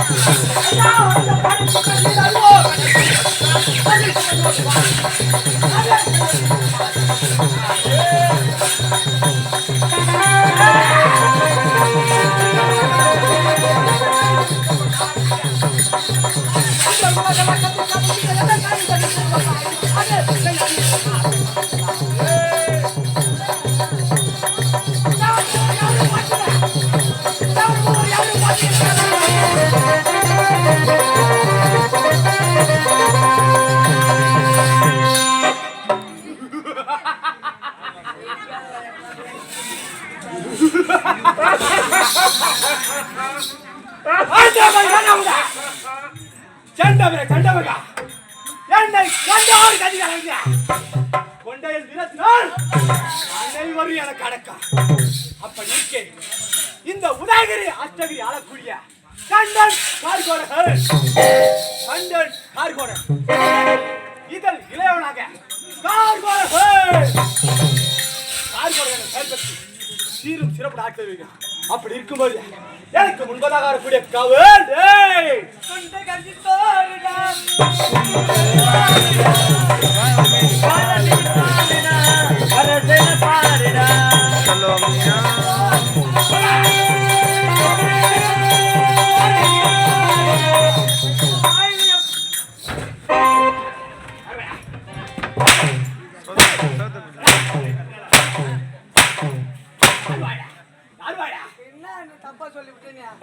Thank you. செண்டவரே செண்டவகா என்னை கண்டவர் கதிகளைங்க கொண்டையில் தினத்தினால் அனைவரும் எனக்கு அடக்கா அப்படி இருக்கே இந்த உதயகிரி அஷ்டகிரி ஆளக்கூடிய கண்டன் கார்கோடர்கள் கண்டன் கார்கோடன் இதில் இளையவனாக கார்கோடர்கள் கார்கோடன் செயல்பட்டு சீரும் சிறப்பு டாக்டர் அப்படி இருக்கும்போது எனக்கு முன்பதாக வரக்கூடிய கவல்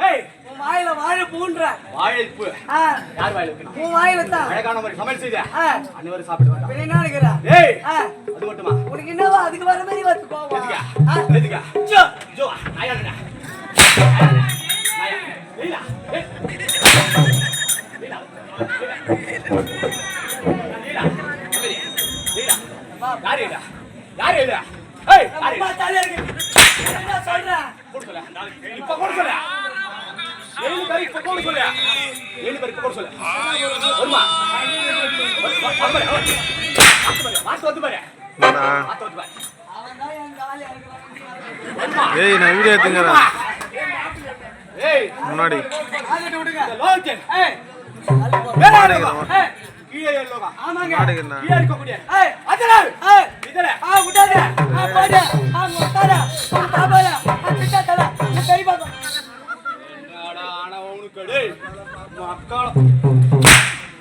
ஏய் உன் வாயில வாழை பூன்ற வாழைப்பு யார் வாயில உன் வாயில தான் அழகான மாதிரி சமையல் செய்த ஆ, அனைவரும் சாப்பிட்டு பின்ன என்ன நினைக்கிறா ஏய் ஆ, அது மட்டுமா உனக்கு என்னவா அதுக்கு வர மாதிரி வந்து போவா எதுக்கா ஆ, எதுக்கா ஜோ ஜோ நாயா லீலா லீலா லீலா யார் இது யார் இது ஏய் யார் இருக்கு என்ன சொல்ற போடு சொல்ல இப்ப போடு சொல்ல. ஏழு பேர் இப்ப போடு சொல்ல. ஏழு பேர் இப்ப சொல்ல. வருமா?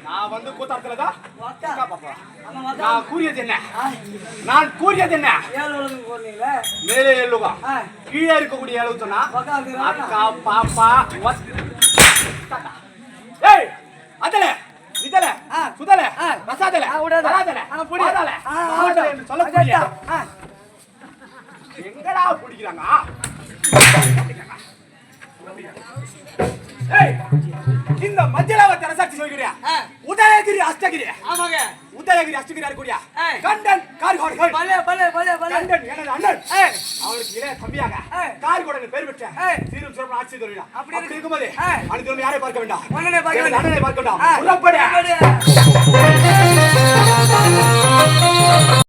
நான் வந்து வாக்கா நான் கூறியது என்ன? நான் கூறியது என்ன? மேலே கீழே இருக்கக்கூடிய ஏழு சொன்னா அக்கா பாப்பா. ஏய் அதல இதல ஆ. சுதல ஆ. ரசாதல ஆ, விடாத. வராதல ஆ, புடி. பாதாள, ஆ, மாதள என்று சொல்லக்கூடிய ஆ. எங்கடா பிடிக்கிறாங்க? இந்த மத்தியலாவத்தை ரசாட்சி சொல்கிறியா. உதயகிரி அஷ்டகிரி ஆமாங்க உதயகிரி அஷ்டகிரி இருக்கக்கூடிய. கண்டன் கார்கோடர்கள் பலே பலே பலே பலே கண்டன் எனது அண்ணன் அவனுக்கு இளைய தம்பியாக. கார்கோடன் பேர் பெற்ற. சீரும் சிறப்பு ஆட்சி தருகிறார் அப்படி இருக்கும்போது ஏய். அனைத்து யாரை பார்க்க வேண்டாம் உடனே பார்க்க வேண்டாம். அண்ணனை பார்க்க வேண்டாம்.